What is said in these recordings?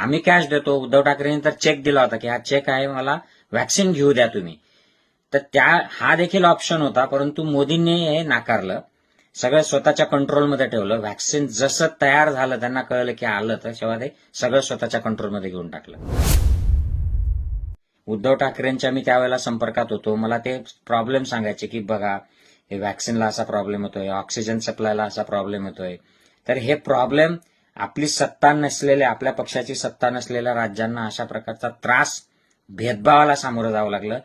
आम्ही कॅश देतो. उद्धव ठाकरेंनी तर चेक दिला होता की हा चेक आहे मला व्हॅक्सिन घेऊ द्या तुम्ही. तर त्या हा देखील ऑप्शन होता परंतु मोदींनी हे नाकारलं. सगळं स्वतःच्या कंट्रोलमध्ये ठेवलं. व्हॅक्सिन जसं तयार झालं त्यांना कळलं की आलं तर तेव्हा ते सगळं स्वतःच्या कंट्रोलमध्ये घेऊन टाकलं. उद्धव ठाकरेंच्या मी त्यावेळेला संपर्कात होतो. मला ते प्रॉब्लेम सांगायचे की बघा हे व्हॅक्सिनला असा प्रॉब्लेम होतोय ऑक्सिजन सप्लायला असा प्रॉब्लेम होतोय तर हे प्रॉब्लेम आपली सत्ता नसलेल्या आपल्या पक्षाची सत्ता नसलेल्या राज्यांना अशा प्रकारचा त्रास भेदभावाला सामोरं जावं लागलं.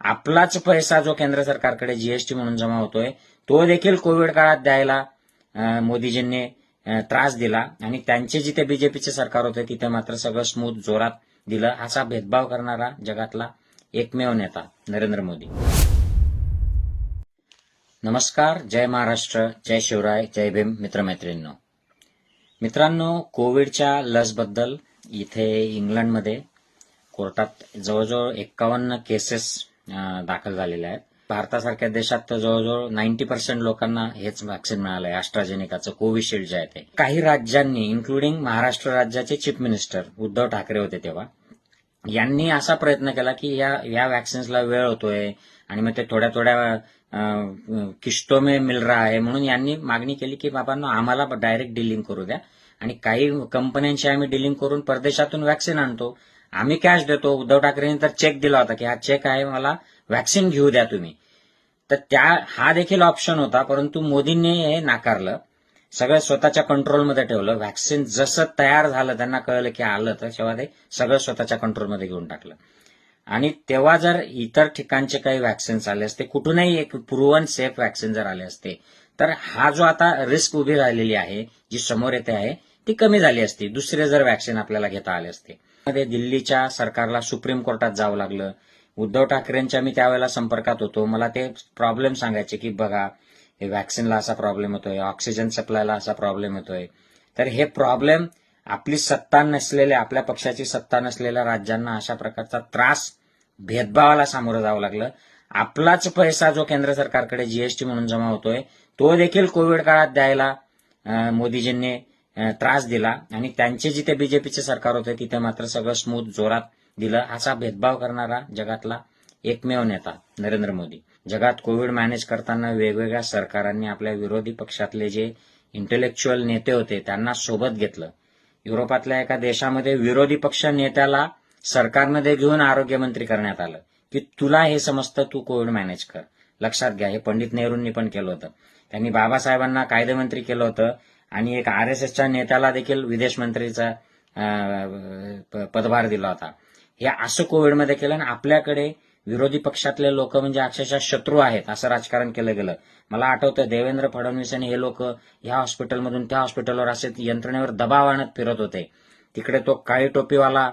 आपलाच पैसा जो केंद्र सरकारकडे जीएसटी म्हणून जमा होतोय तो देखील कोविड काळात द्यायला मोदीजींनी त्रास दिला आणि त्यांचे जिथे बीजेपीचे सरकार होते तिथे मात्र सगळं स्मूथ जोरात दिलं. असा भेदभाव करणारा जगातला एकमेव नेता नरेंद्र मोदी. नमस्कार जय महाराष्ट्र जय शिवराय जय भीम मित्रमैत्रिणींनो. मित्रांनो कोविडच्या लसबद्दल इथे इंग्लंडमध्ये कोर्टात जवळजवळ एक्कावन्न केसेस दाखल झालेल्या आहेत. भारतासारख्या देशात तर जवळजवळ नाईन्टी पर्सेंट लोकांना हेच व्हॅक्सिन मिळालं आहे अॅस्ट्राजेनिकाचं कोविशिल्ड जे आहे ते. काही राज्यांनी इन्क्लुडिंग महाराष्ट्र राज्याचे चीफ मिनिस्टर उद्धव ठाकरे होते तेव्हा यांनी असा प्रयत्न केला की या या वॅक्सिन्सला वेळ होतोय आणि मग ते थोड्या थोड्या किश्तो में मिल रहा आहे म्हणून यांनी मागणी केली की बाबांनो आम्हाला डायरेक्ट डिलिंग करू द्या. आणि काही कंपन्यांशी आम्ही डिलिंग करून परदेशातून वॅक्सिन आणतो. आम्ही कॅश देतो. उद्धव ठाकरेंनी तर चेक दिला होता की हा चेक आहे मला व्हॅक्सिन घेऊ द्या तुम्ही. तर त्या हा देखील ऑप्शन होता परंतु मोदींनी हे नाकारलं. सगळं स्वतःच्या कंट्रोलमध्ये ठेवलं. व्हॅक्सिन जसं तयार झालं त्यांना कळलं की आलं तर तेव्हा ते सगळं स्वतःच्या कंट्रोलमध्ये घेऊन टाकलं. आणि तेव्हा जर इतर ठिकाणचे काही वॅक्सिन्स आले असते कुठूनही एक प्रुव्हन सेफ वॅक्सिन जर आले असते तर हा जो आता रिस्क उभी राहिलेली आहे जी समोर येते आहे ती कमी झाली असती. दुसरे जर वॅक्सिन आपल्याला घेता आले असते. मध्ये दिल्लीच्या सरकारला सुप्रीम कोर्टात जावं लागलं. उद्धव ठाकरेंच्या मी त्यावेळेला संपर्कात होतो. मला ते प्रॉब्लेम सांगायचे की बघा हे व्हॅक्सिनला असा प्रॉब्लेम होतोय ऑक्सिजन सप्लायला असा प्रॉब्लेम होतोय तर हे प्रॉब्लेम आपली सत्ता नसलेल्या आपल्या पक्षाची सत्ता नसलेल्या राज्यांना अशा प्रकारचा त्रास भेदभावाला सामोरं जावं लागलं. आपलाच पैसा जो केंद्र सरकारकडे जीएसटी म्हणून जमा होतोय तो देखील कोविड काळात द्यायला मोदीजींनी त्रास दिला आणि त्यांचे जिथे बीजेपीचे सरकार होते तिथे मात्र सगळं स्मूथ जोरात दिलं. असा भेदभाव करणारा जगातला एकमेव नेता नरेंद्र मोदी. जगात कोविड मॅनेज करताना वेगवेगळ्या सरकारांनी आपल्या विरोधी पक्षातले जे इंटेलेक्च्युअल नेते होते त्यांना सोबत घेतलं. युरोपातल्या एका देशामध्ये विरोधी पक्ष नेत्याला सरकारमध्ये घेऊन आरोग्यमंत्री करण्यात आलं. की तुला हे समजतं तू कोविड मॅनेज कर. लक्षात घ्या हे पंडित नेहरूंनी पण केलं होतं. त्यांनी बाबासाहेबांना कायदेमंत्री केलं होतं आणि एक आर एस एसच्या नेत्याला देखील विदेश मंत्रीचा पदभार दिला होता. हे असं कोविडमध्ये केलं आणि आपल्याकडे विरोधी पक्षातले लोक म्हणजे अक्षरशः शत्रू आहेत असं राजकारण केलं गेलं. मला आठवतं देवेंद्र फडणवीस आणि हे लोक ह्या हॉस्पिटलमधून त्या हॉस्पिटलवर असे यंत्रणेवर दबाव आणत फिरत होते. तिकडे तो काळी टोपीवाला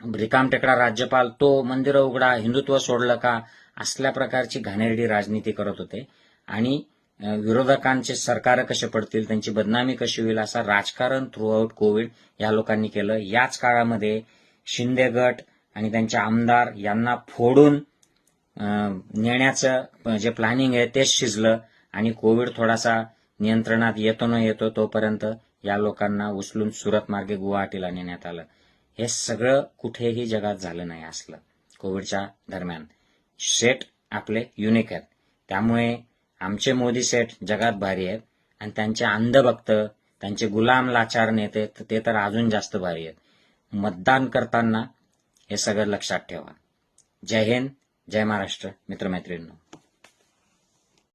रिकाम टेकडा राज्यपाल तो मंदिरं उघडा हिंदुत्व सोडलं का असल्या प्रकारची घाणेरडी राजनीती करत होते. आणि विरोधकांचे सरकार कसे पडतील त्यांची बदनामी कशी होईल असं राजकारण थ्रूआउट कोविड या लोकांनी केलं. याच काळामध्ये शिंदे गट आणि त्यांचे आमदार यांना फोडून नेण्याचं जे प्लॅनिंग आहे तेच शिजलं आणि कोविड थोडासा नियंत्रणात येतो न येतो तोपर्यंत या लोकांना उचलून सुरत मार्गे गुवाहाटीला नेण्यात आलं. हे सगळं कुठेही जगात झालं नाही असलं कोविडच्या दरम्यान. सेट आपले युनिक आहेत. त्यामुळे आमचे मोदी सेट जगात भारी आहेत आणि त्यांचे अंधभक्त त्यांचे गुलाम लाचार नेते तर ते तर अजून जास्त भारी आहेत. मतदान करताना हे सगळं लक्षात ठेवा. जय हिंद जय महाराष्ट्र मित्रमैत्रिणींनो.